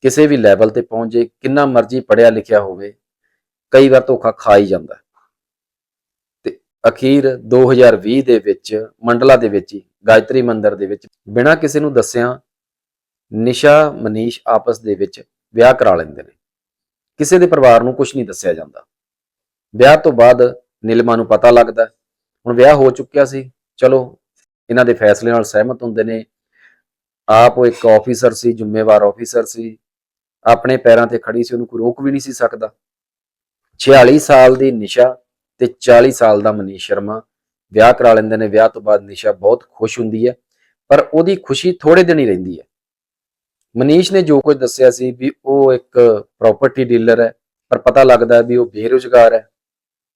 ਕਿਸੇ ਵੀ ਲੈਵਲ ਤੇ ਪਹੁੰਚ ਜੇ ਕਿੰਨਾ ਮਰਜ਼ੀ ਪੜਿਆ ਲਿਖਿਆ ਹੋਵੇ, ਕਈ ਵਾਰ ਧੋਖਾ ਖਾ ਹੀ ਜਾਂਦਾ। ਤੇ ਅਖੀਰ 2020 ਦੇ ਵਿੱਚ, ਮੰਡਲਾ ਦੇ ਵਿੱਚ ਹੀ, ਗਾਇਤਰੀ ਮੰਦਿਰ ਦੇ ਵਿੱਚ ਬਿਨਾਂ ਕਿਸੇ ਨੂੰ ਦੱਸਿਆ ਨਿਸ਼ਾ, ਮਨੀਸ਼ ਆਪਸ ਦੇ ਵਿੱਚ ਵਿਆਹ ਕਰਾ ਲੈਂਦੇ ਨੇ। ਕਿਸੇ ਦੇ ਪਰਿਵਾਰ ਨੂੰ ਕੁਝ ਨਹੀਂ ਦੱਸਿਆ ਜਾਂਦਾ। ਵਿਆਹ ਤੋਂ ਬਾਅਦ ਨਿਲਮਾ ਨੂੰ ਪਤਾ ਲੱਗਦਾ, ਹੁਣ ਵਿਆਹ ਹੋ ਚੁੱਕਿਆ ਸੀ। ਚਲੋ, ਇਹਨਾਂ ਦੇ ਫੈਸਲੇ ਨਾਲ ਸਹਿਮਤ ਹੁੰਦੇ ਨੇ। ਆਪ ਉਹ ਇੱਕ ਆਫੀਸਰ ਸੀ, ਜ਼ਿੰਮੇਵਾਰ ਆਫੀਸਰ ਸੀ। ਆਪਣੇ ਪੈਰਾਂ ਤੇ ਖੜੀ ਸੀ, ਉਹਨੂੰ ਕੋਈ ਰੋਕ ਵੀ ਨਹੀਂ ਸੀ ਸਕਦਾ। 46 ਸਾਲ ਦੀ ਨਿਸ਼ਾ ਤੇ 40 ਸਾਲ ਦਾ ਮਨੀਸ਼ ਸ਼ਰਮਾ ਵਿਆਹ ਕਰਾ ਲੈਂਦੇ ਨੇ। ਵਿਆਹ ਤੋਂ ਬਾਅਦ ਨਿਸ਼ਾ ਬਹੁਤ ਖੁਸ਼ ਹੁੰਦੀ ਹੈ, ਪਰ ਉਹਦੀ ਖੁਸ਼ੀ ਥੋੜੇ ਦਿਨ ਹੀ ਰਹਿੰਦੀ ਹੈ। ਮਨੀਸ਼ ਨੇ ਜੋ ਕੁਝ ਦੱਸਿਆ ਸੀ ਵੀ ਉਹ ਇੱਕ ਪ੍ਰਾਪਰਟੀ ਡੀਲਰ ਹੈ, ਪਰ ਪਤਾ ਲੱਗਦਾ ਵੀ ਉਹ ਬੇਰੁਜ਼ਗਾਰ ਹੈ।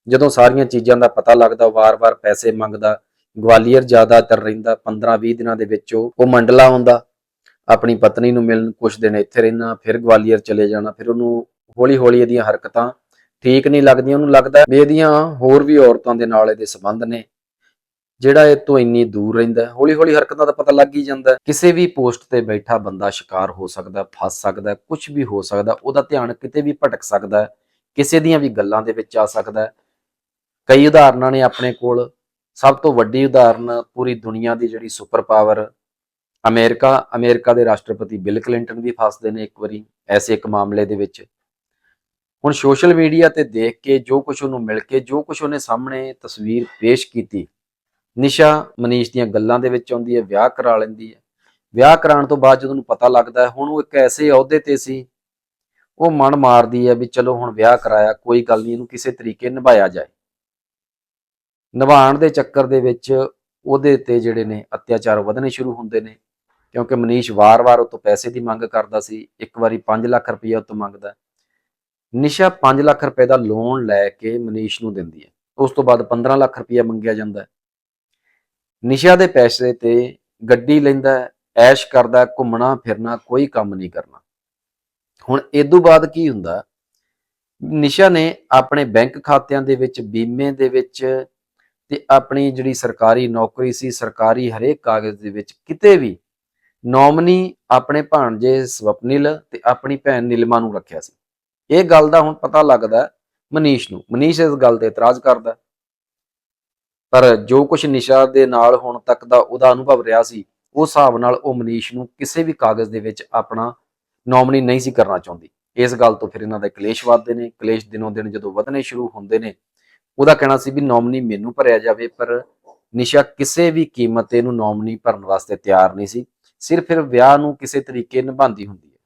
ਜਦੋਂ ਸਾਰੀਆਂ ਚੀਜ਼ਾਂ ਦਾ ਪਤਾ ਲੱਗਦਾ ਵਾਰ-ਵਾਰ ਪੈਸੇ ਮੰਗਦਾ, ਗਵਾਲੀਅਰ ਜ਼ਿਆਦਾਤਰ ਰਹਿੰਦਾ 15-20 ਦਿਨਾਂ ਦੇ ਵਿੱਚ ਉਹ ਮੰਡਲਾ ਆਉਂਦਾ। ਆਪਣੀ ਪਤਨੀ ਨੂੰ ਮਿਲਣ ਕੁਝ ਦਿਨ ਇੱਥੇ ਰਹਿਣਾ, ਫਿਰ ਗਵਾਲੀਅਰ ਚਲੇ ਜਾਣਾ। ਫਿਰ ਉਹਨੂੰ ਹੌਲੀ-ਹੌਲੀ ਇਹਦੀਆਂ ਹਰਕਤਾਂ ਠੀਕ ਨਹੀਂ ਲੱਗਦੀਆਂ। ਉਹਨੂੰ ਲੱਗਦਾ ਵੀ ਇਹਦੀਆਂ ਹੋਰ ਵੀ ਔਰਤਾਂ ਦੇ ਨਾਲ ਇਹਦੇ ਸੰਬੰਧ ਨੇ। ਜਿਹੜਾ ਇਹ ਤੋਂ ਇੰਨੀ ਦੂਰ ਰਹਿੰਦਾ ਹੌਲੀ-ਹੌਲੀ ਹਰਕਤਾਂ ਦਾ ਪਤਾ ਲੱਗ ਹੀ ਜਾਂਦਾ ਕਿਸੇ ਵੀ ਪੋਸਟ ਤੇ ਬੈਠਾ ਬੰਦਾ ਸ਼ਿਕਾਰ ਹੋ ਸਕਦਾ ਫਸ ਸਕਦਾ ਕੁਝ ਵੀ ਹੋ ਸਕਦਾ ਉਹਦਾ ਧਿਆਨ ਕਿਤੇ ਵੀ ਭਟਕ ਸਕਦਾ ਕਿਸੇ ਦੀਆਂ ਵੀ ਗੱਲਾਂ ਦੇ ਵਿੱਚ ਆ ਸਕਦਾ ਕਈ ਉਦਾਹਰਨਾਂ ਨੇ ਆਪਣੇ ਕੋਲ, ਸਭ ਤੋਂ ਵੱਡੀ ਉਦਾਹਰਨ ਪੂਰੀ ਦੁਨੀਆ ਦੀ ਜਿਹੜੀ ਸੁਪਰ ਪਾਵਰ ਅਮਰੀਕਾ ਅਮਰੀਕਾ ਦੇ ਰਾਸ਼ਟਰਪਤੀ ਬਿਲ ਕਲਿੰਟਨ ਵੀ ਫਸਦੇ ਨੇ ਇੱਕ ਵਾਰੀ, ਐਸੇ ਇੱਕ ਮਾਮਲੇ ਦੇ ਵਿੱਚ। ਹੁਣ ਸੋਸ਼ਲ ਮੀਡੀਆ ਤੇ ਦੇਖ ਕੇ ਜੋ ਕੁਝ ਉਹਨੂੰ ਮਿਲ ਕੇ, ਜੋ ਕੁਝ ਉਹਨੇ ਸਾਹਮਣੇ ਤਸਵੀਰ ਪੇਸ਼ ਕੀਤੀ ਨਿਸ਼ਾ ਮਨੀਸ਼ ਦੀਆਂ ਗੱਲਾਂ ਦੇ ਵਿੱਚ ਆਉਂਦੀ ਹੈ, ਵਿਆਹ ਕਰਾ ਲੈਂਦੀ ਹੈ। ਵਿਆਹ ਕਰਾਉਣ ਤੋਂ ਬਾਅਦ ਜਦੋਂ ਉਹਨੂੰ ਪਤਾ ਲੱਗਦਾ ਹੁਣ ਉਹ ਇੱਕ ਐਸੇ ਅਹੁਦੇ ਤੇ ਸੀ। ਉਹ ਮਨ ਮਾਰਦੀ ਹੈ ਵੀ ਚਲੋ ਹੁਣ ਵਿਆਹ ਕਰਾਇਆ, ਕੋਈ ਗੱਲ ਨਹੀਂ, ਇਹਨੂੰ ਕਿਸੇ ਤਰੀਕੇ ਨਿਭਾਇਆ ਜਾਏ। ਨਿਭਾਉਣ ਦੇ ਚੱਕਰ ਦੇ ਵਿੱਚ ਉਹਦੇ ਤੇ ਜਿਹੜੇ ਨੇ ਅਤਿਆਚਾਰ ਵਧਣੇ ਸ਼ੁਰੂ ਹੁੰਦੇ ਨੇ, ਕਿਉਂਕਿ ਮਨੀਸ਼ ਵਾਰ-ਵਾਰ ਉਹ ਤੋਂ ਪੈਸੇ ਦੀ ਮੰਗ ਕਰਦਾ ਸੀ, ਇੱਕ ਵਾਰੀ 5 ਲੱਖ ਰੁਪਏ ਉਹ ਤੋਂ ਮੰਗਦਾ ਨਿਸ਼ਾ 5 ਲੱਖ ਰੁਪਏ ਦਾ ਲੋਨ ਲੈ ਕੇ ਮਨੀਸ਼ ਨੂੰ ਦਿੰਦੀ ਹੈ। ਉਸ ਤੋਂ ਬਾਅਦ 15 ਲੱਖ ਰੁਪਏ ਮੰਗਿਆ ਜਾਂਦਾ ਨਿਸ਼ਾ ਦੇ ਪੈਸੇ ਤੇ ਗੱਡੀ ਲੈਂਦਾ, ਐਸ਼ ਕਰਦਾ, ਘੁੰਮਣਾ, ਫਿਰਨਾ, ਕੋਈ ਕੰਮ ਨਹੀਂ ਕਰਨਾ। ਹੁਣ ਤੋਂ ਬਾਅਦ ਕੀ ਹੁੰਦਾ? ਨਿਸ਼ਾ ਨੇ ਆਪਣੇ ਬੈਂਕ ਖਾਤਿਆਂ ਦੇ ਵਿੱਚ, ਬੀਮੇ ਦੇ ਵਿੱਚ ਤੇ ਆਪਣੀ ਜਿਹੜੀ ਸਰਕਾਰੀ ਨੌਕਰੀ ਸੀ, ਸਰਕਾਰੀ ਹਰੇਕ ਕਾਗਜ਼ ਦੇ ਵਿੱਚ ਕਿਤੇ ਵੀ ਨੋਮਨੀ ਆਪਣੇ ਭਾਣਜੇ ਸਵਪਨਿਲ ਤੇ ਆਪਣੀ ਭੈਣ ਨਿਲਮਾ ਨੂੰ ਰੱਖਿਆ ਸੀ। ਇਹ ਗੱਲ ਦਾ ਹੁਣ ਪਤਾ ਲੱਗਦਾ ਮਨੀਸ਼ ਨੂੰ। ਮਨੀਸ਼ ਇਸ ਗੱਲ ਤੇ ਇਤਰਾਜ਼ ਕਰਦਾ। ਪਰ ਜੋ ਕੁਝ ਨਿਸ਼ਾ ਦੇ ਨਾਲ ਹੁਣ ਤੱਕ ਦਾ ਉਹਦਾ ਅਨੁਭਵ ਰਿਹਾ ਸੀ, ਉਸ ਹਿਸਾਬ ਨਾਲ ਉਹ ਮਨੀਸ਼ ਨੂੰ ਕਿਸੇ ਵੀ ਕਾਗਜ਼ ਦੇ ਵਿੱਚ ਆਪਣਾ ਨੋਮਨੀ ਨਹੀਂ ਸੀ ਕਰਨਾ ਚਾਹੁੰਦੀ। ਇਸ ਗੱਲ ਤੋਂ ਫਿਰ ਇਹਨਾਂ ਦੇ ਕਲੇਸ਼ ਵੱਧਦੇ ਨੇ, ਕਲੇਸ਼ ਦਿਨੋਂ ਦਿਨ ਜਦੋਂ ਵਧਣੇ ਸ਼ੁਰੂ ਹੁੰਦੇ ਨੇ, ਉਹਦਾ ਕਹਿਣਾ ਸੀ ਵੀ ਨੋਮਨੀ ਮੈਨੂੰ ਭਰਿਆ ਜਾਵੇ, ਪਰ ਨਿਸ਼ਾ ਕਿਸੇ ਵੀ ਕੀਮਤ ਤੇ ਇਹਨੂੰ ਨੋਮਨੀ ਭਰਨ ਵਾਸਤੇ ਤਿਆਰ ਨਹੀਂ ਸੀ, ਸਿਰਫ ਫਿਰ ਵਿਆਹ ਨੂੰ ਕਿਸੇ ਤਰੀਕੇ ਨਿਭਾਉਂਦੀ ਹੁੰਦੀ ਹੈ।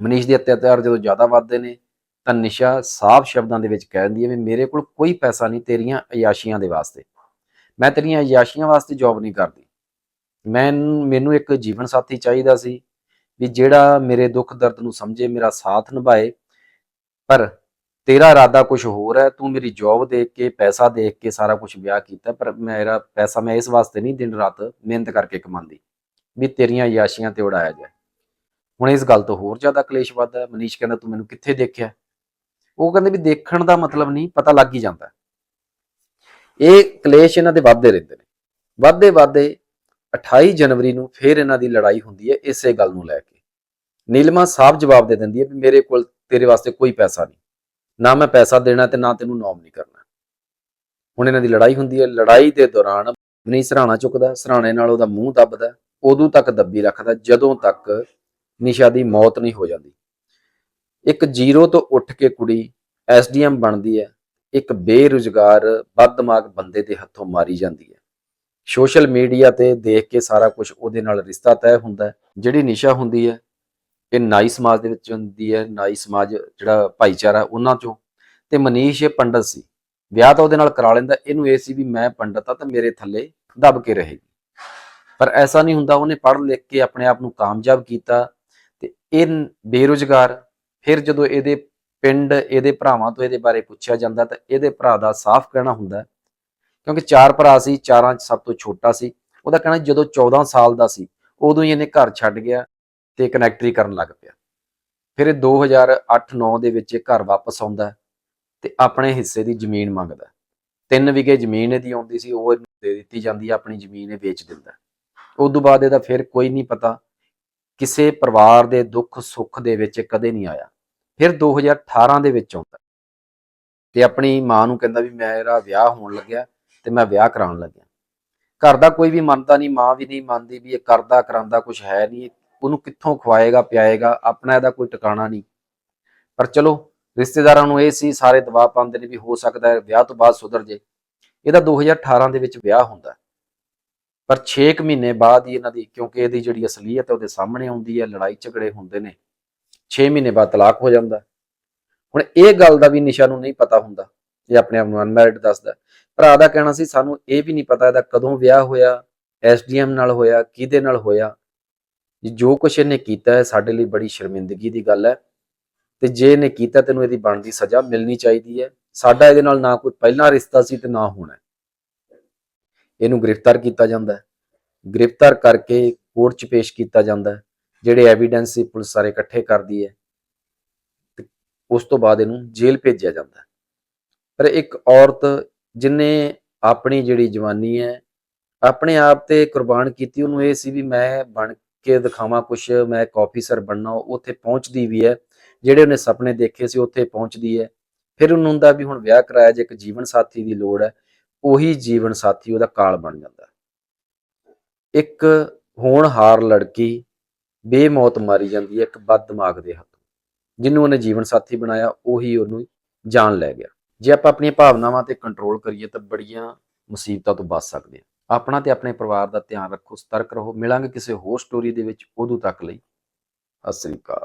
ਮਨੀਸ਼ ਦੇ ਅਤਿਆਚਾਰ ਜਦੋਂ ਜ਼ਿਆਦਾ ਵੱਧਦੇ ਨੇ ਤਾਂ ਨਿਸ਼ਾ ਸਾਫ਼ ਸ਼ਬਦਾਂ ਦੇ ਵਿੱਚ ਕਹਿ ਦਿੰਦੀ ਹੈ ਵੀ ਮੇਰੇ ਕੋਲ ਕੋਈ ਪੈਸਾ ਨਹੀਂ ਤੇਰੀਆਂ ਅਯਾਸ਼ੀਆਂ ਦੇ ਵਾਸਤੇ। ਮੈਂ ਤੇਰੀਆਂ ਅਯਾਸ਼ੀਆਂ ਵਾਸਤੇ ਜੌਬ ਨਹੀਂ ਕਰਦੀ। ਮੈਂ ਮੈਨੂੰ ਇੱਕ ਜੀਵਨ ਸਾਥੀ ਚਾਹੀਦਾ ਸੀ ਵੀ ਜਿਹੜਾ ਮੇਰੇ ਦੁੱਖ ਦਰਦ ਨੂੰ ਸਮਝੇ, ਮੇਰਾ ਸਾਥ ਨਿਭਾਏ। ਪਰ ਤੇਰਾ ਇਰਾਦਾ ਕੁਝ ਹੋਰ ਹੈ, ਤੂੰ ਮੇਰੀ ਜੌਬ ਦੇਖ ਕੇ, ਪੈਸਾ ਦੇਖ ਕੇ ਸਾਰਾ ਕੁਝ ਵਿਆਹ ਕੀਤਾ, ਪਰ ਮੇਰਾ ਪੈਸਾ ਮੈਂ ਇਸ ਵਾਸਤੇ ਨਹੀਂ ਦਿਨ ਰਾਤ ਮਿਹਨਤ ਕਰਕੇ ਕਮਾਉਂਦੀ ਵੀ ਤੇਰੀਆਂ ਯਾਸ਼ੀਆਂ ਤੇ ਉਡਾਇਆ ਜਾਏ। ਹੁਣ ਇਸ ਗੱਲ ਤੋਂ ਹੋਰ ਜ਼ਿਆਦਾ ਕਲੇਸ਼ ਵੱਧਦਾ ਹੈ। ਮਨੀਸ਼ ਕਹਿੰਦਾ, ਤੂੰ ਮੈਨੂੰ ਕਿੱਥੇ ਦੇਖਿਆ? ਉਹ ਕਹਿੰਦੇ ਵੀ ਦੇਖਣ ਦਾ ਮਤਲਬ ਨਹੀਂ, ਪਤਾ ਲੱਗ ਹੀ ਜਾਂਦਾ। ਇਹ ਕਲੇਸ਼ ਇਹਨਾਂ ਦੇ ਵੱਧਦੇ ਰਹਿੰਦੇ ਨੇ। ਵੱਧਦੇ ਵੱਧਦੇ 28 ਜਨਵਰੀ ਨੂੰ ਫੇਰ ਇਹਨਾਂ ਦੀ ਲੜਾਈ ਹੁੰਦੀ ਹੈ, ਇਸੇ ਗੱਲ ਨੂੰ ਲੈ ਕੇ। ਨੀਲਮਾ ਸਾਫ਼ ਜਵਾਬ ਦੇ ਦਿੰਦੀ ਹੈ ਵੀ ਮੇਰੇ ਕੋਲ ਤੇਰੇ ਵਾਸਤੇ ਕੋਈ ਪੈਸਾ ਨਹੀਂ। ਨਾ ਮੈਂ ਪੈਸਾ ਦੇਣਾ ਤੇ ਨਾ ਤੈਨੂੰ ਨੌਮ ਨਹੀਂ ਕਰਨਾ। ਹੁਣ ਇਹਨਾਂ ਦੀ ਲੜਾਈ ਹੁੰਦੀ ਹੈ। ਲੜਾਈ ਦੇ ਦੌਰਾਨ ਨਹੀਂ ਸਰਾਣਾ ਚੁੱਕਦਾ, ਸਰਾਣੇ ਨਾਲ ਉਹਦਾ ਮੂੰਹ ਦੱਬਦਾ, ਉਦੋਂ ਤੱਕ ਦੱਬੀ ਰੱਖਦਾ, ਜਦੋਂ ਤੱਕ ਨਿਸ਼ਾ ਦੀ ਮੌਤ ਨਹੀਂ ਹੋ ਜਾਂਦੀ। ਇੱਕ ਜ਼ੀਰੋ ਤੋਂ ਉੱਠ ਕੇ ਕੁੜੀ ਐਸਡੀਐਮ ਬਣਦੀ ਹੈ, ਇੱਕ ਬੇਰੁਜ਼ਗਾਰ ਬਦਦਮਾਗ ਬੰਦੇ ਦੇ ਹੱਥੋਂ ਮਾਰੀ ਜਾਂਦੀ ਹੈ। ਸੋਸ਼ਲ ਮੀਡੀਆ ਤੇ ਦੇਖ ਕੇ ਸਾਰਾ ਕੁਝ ਉਹਦੇ ਨਾਲ ਰਿਸ਼ਤਾ ਤੈਅ ਹੁੰਦਾ ਹੈ। ਜਿਹੜੀ ਨਿਸ਼ਾ ਹੁੰਦੀ ਹੈ, ਇਹ ਨਾਈ ਸਮਾਜ ਦੇ ਵਿੱਚ ਹੁੰਦੀ ਹੈ, ਨਾਈ ਸਮਾਜ ਜਿਹੜਾ ਭਾਈਚਾਰਾ ਉਹਨਾਂ ਚੋਂ। ਤੇ ਮਨੀਸ਼ ਇਹ ਪੰਡਤ ਸੀ। ਵਿਆਹ ਤਾਂ ਉਹਦੇ ਨਾਲ ਕਰਾ ਲੈਂਦਾ, ਇਹਨੂੰ ਇਹ ਸੀ ਵੀ ਮੈਂ ਪੰਡਤ ਆ ਤਾਂ ਮੇਰੇ ਥੱਲੇ ਦਬ ਕੇ ਰਹੇਗੀ। ਪਰ ਐਸਾ ਨਹੀਂ ਹੁੰਦਾ, ਉਹਨੇ ਪੜ੍ਹ ਲਿਖ ਕੇ ਆਪਣੇ ਆਪ ਨੂੰ ਕਾਮਯਾਬ ਕੀਤਾ ਤੇ ਇਹ ਬੇਰੁਜ਼ਗਾਰ ਫਿਰ ਜਦੋਂ ਇਹਦੇ ਪਿੰਡ, ਇਹਦੇ ਭਰਾਵਾਂ ਤੋਂ ਇਹਦੇ ਬਾਰੇ ਪੁੱਛਿਆ ਜਾਂਦਾ ਤਾਂ ਇਹਦੇ ਭਰਾ ਦਾ ਸਾਫ਼ ਕਹਿਣਾ ਹੁੰਦਾ ਕਿਉਂਕਿ ਚਾਰ ਭਰਾ ਸੀ, ਚਾਰਾਂ 'ਚ ਸਭ ਤੋਂ ਛੋਟਾ ਸੀ। ਉਹਦਾ ਕਹਿਣਾ ਜਦੋਂ 14 ਸਾਲ ਦਾ ਸੀ, ਉਦੋਂ ਹੀ ਇਹਨੇ ਘਰ ਛੱਡ ਗਿਆ ਤੇ ਕਨੈਕਟਰੀ ਕਰਨ ਲੱਗ ਪਿਆ। ਫਿਰ ਇਹ 2008-9 ਦੇ ਵਿੱਚ ਇਹ ਘਰ ਵਾਪਸ ਆਉਂਦਾ ਹੈ ਤੇ ਆਪਣੇ ਹਿੱਸੇ ਦੀ ਜ਼ਮੀਨ ਮੰਗਦਾ ਤਿੰਨ ਵਿਗੇ ਜ਼ਮੀਨ ਇਹਦੀ ਆਉਂਦੀ ਸੀ, ਉਹ ਇਹਨੂੰ ਦੇ ਦਿੱਤੀ ਜਾਂਦੀ ਹੈ, ਆਪਣੀ ਜ਼ਮੀਨ ਇਹ ਵੇਚ ਦਿੰਦਾ ਹੈ। ਉਸ ਤੋਂ ਬਾਅਦ ਇਹਦਾ ਫਿਰ ਕੋਈ ਨਹੀਂ ਪਤਾ, ਕਿਸੇ ਪਰਿਵਾਰ ਦੇ ਦੁੱਖ ਸੁੱਖ ਦੇ ਵਿੱਚ ਕਦੇ ਨਹੀਂ ਆਇਆ। ਫਿਰ 2018 ਦੇ ਵਿੱਚ ਆਉਂਦਾ। ਤੇ ਆਪਣੀ ਮਾਂ ਨੂੰ ਕਹਿੰਦਾ ਵੀ ਮੇਰਾ ਵਿਆਹ ਹੋਣ ਲੱਗਿਆ ਤੇ ਮੈਂ ਵਿਆਹ ਕਰਾਉਣ ਲੱਗਿਆ। ਘਰ ਦਾ ਕੋਈ ਵੀ ਮੰਨਦਾ ਨਹੀਂ, ਮਾਂ ਵੀ ਨਹੀਂ ਮੰਨਦੀ ਵੀ ਇਹ ਕਰਦਾ ਕਰਾਂਦਾ ਕੁਝ ਹੈ ਨਹੀਂ, ਉਹਨੂੰ ਕਿੱਥੋਂ ਖਵਾਏਗਾ, ਪਿਆਏਗਾ, ਆਪਣਾ ਇਹਦਾ ਕੋਈ ਟਿਕਾਣਾ ਨਹੀਂ। ਪਰ ਚਲੋ, ਰਿਸ਼ਤੇਦਾਰਾਂ ਨੂੰ ਇਹ ਸੀ, ਸਾਰੇ ਦਬਾਅ ਪਾਉਂਦੇ ਨੇ ਵੀ ਹੋ ਸਕਦਾ ਹੈ ਵਿਆਹ ਤੋਂ ਬਾਅਦ ਸੁਧਰ ਜੇ। ਇਹਦਾ 2018 ਦੇ ਵਿੱਚ ਵਿਆਹ ਹੁੰਦਾ ਪਰ 6 ਮਹੀਨੇ ਬਾਅਦ ਹੀ ਇਹਨਾਂ ਦੀ, ਕਿਉਂਕਿ ਇਹਦੀ ਜਿਹੜੀ ਅਸਲੀਅਤ ਹੈ ਉਹਦੇ ਸਾਹਮਣੇ ਆਉਂਦੀ ਹੈ, ਲੜਾਈ ਝਗੜੇ ਹੁੰਦੇ ਨੇ। 6 ਮਹੀਨੇ ਬਾਅਦ ਤਲਾਕ ਹੋ ਜਾਂਦਾ। ਹੁਣ ਇਹ ਗੱਲ ਦਾ ਵੀ ਨਿਸ਼ਾ ਨੂੰ ਨਹੀਂ ਪਤਾ ਹੁੰਦਾ, ਇਹ ਆਪਣੇ ਆਪ ਨੂੰ ਅਨਮੈਰਿਡ ਦੱਸਦਾ ਭਰਾ ਦਾ ਕਹਿਣਾ ਸੀ, ਸਾਨੂੰ ਇਹ ਵੀ ਨਹੀਂ ਪਤਾ ਇਹਦਾ ਕਦੋਂ ਵਿਆਹ ਹੋਇਆ ਐਸਡੀਐਮ ਨਾਲ ਹੋਇਆ, ਕਿਹਦੇ ਨਾਲ ਹੋਇਆ। ਜੋ ਕੁਛ ਇਹਨੇ ਕੀਤਾ ਹੈ, ਸਾਡੇ ਲਈ ਬੜੀ ਸ਼ਰਮਿੰਦਗੀ ਦੀ ਗੱਲ ਹੈ। ਤੇ ਜੇ ਇਹਨੇ ਕੀਤਾ, ਤੈਨੂੰ ਇਹਦੀ ਬਣਦੀ ਸਜ਼ਾ ਮਿਲਣੀ ਚਾਹੀਦੀ ਹੈ। ਸਾਡਾ ਇਹਦੇ ਨਾਲ ਨਾ ਕੋਈ ਪਹਿਲਾਂ ਰਿਸ਼ਤਾ ਸੀ ਤੇ ਨਾ ਹੋਣਾ ਇਹਨੂੰ ਗ੍ਰਿਫਤਾਰ ਕੀਤਾ ਜਾਂਦਾ ਹੈ। ਗ੍ਰਿਫਤਾਰ ਕਰਕੇ ਕੋਰਟ 'ਚ ਪੇਸ਼ ਕੀਤਾ ਜਾਂਦਾ ਹੈ। ਜਿਹੜੇ ਐਵੀਡੈਂਸ ਸੀ ਪੁਲਿਸ ਸਾਰੇ ਇਕੱਠੇ ਕਰਦੀ ਹੈ ਉਸ ਤੋਂ ਬਾਅਦ ਇਹਨੂੰ ਜੇਲ੍ਹ ਭੇਜਿਆ ਜਾਂਦਾ ਪਰ ਇੱਕ ਔਰਤ ਜਿਨੇ ਆਪਣੀ ਜਿਹੜੀ ਜਵਾਨੀ ਹੈ, ਆਪਣੇ ਆਪ ਤੇ ਕੁਰਬਾਨ ਕੀਤੀ, ਉਹਨੂੰ ਇਹ ਸੀ ਵੀ ਮੈਂ ਬਣ ਕੇ ਦਿਖਾਵਾਂ ਕੁਛ, ਮੈਂ ਇੱਕ ਆਫੀਸਰ ਬਣਨਾ ਉੱਥੇ ਪਹੁੰਚਦੀ ਵੀ ਹੈ। ਜਿਹੜੇ ਉਹਨੇ ਸੁਪਨੇ ਦੇਖੇ ਸੀ, ਉੱਥੇ ਪਹੁੰਚਦੀ ਹੈ। ਫਿਰ ਉਹਨੂੰ ਹੁੰਦਾ ਵੀ ਹੁਣ ਵਿਆਹ ਕਰਾਇਆ ਜੇ ਇੱਕ ਜੀਵਨ ਸਾਥੀ ਦੀ ਲੋੜ ਹੈ, ਉਹੀ ਜੀਵਨ ਸਾਥੀ ਉਹਦਾ ਕਾਲ ਬਣ ਜਾਂਦਾ ਇੱਕ ਹੋਣਹਾਰ ਲੜਕੀ ਬੇਮੌਤ ਮਾਰੀ ਜਾਂਦੀ ਹੈ ਇੱਕ ਬਦ ਦਿਮਾਗ ਦੇ ਹੱਥੋਂ। ਜਿਹਨੂੰ ਉਹਨੇ ਜੀਵਨ ਸਾਥੀ ਬਣਾਇਆ, ਉਹੀ ਉਹਨੂੰ ਜਾਨ ਲੈ ਗਿਆ। ਜੇ ਆਪਾਂ ਆਪਣੀਆਂ ਭਾਵਨਾਵਾਂ ਤੇ ਕੰਟਰੋਲ ਕਰੀਏ ਤਾਂ ਬੜੀਆਂ ਮੁਸੀਬਤਾਂ ਤੋਂ ਬਚ ਸਕਦੇ ਹਾਂ। ਆਪਣਾ ਤੇ ਆਪਣੇ ਪਰਿਵਾਰ ਦਾ ਧਿਆਨ ਰੱਖੋ, ਸਤਰਕ ਰਹੋ। ਮਿਲਾਂਗੇ ਕਿਸੇ ਹੋਰ ਸਟੋਰੀ ਦੇ ਵਿੱਚ। ਉਦੋਂ ਤੱਕ ਲਈ, ਸਤਿ ਸ੍ਰੀ ਅਕਾਲ।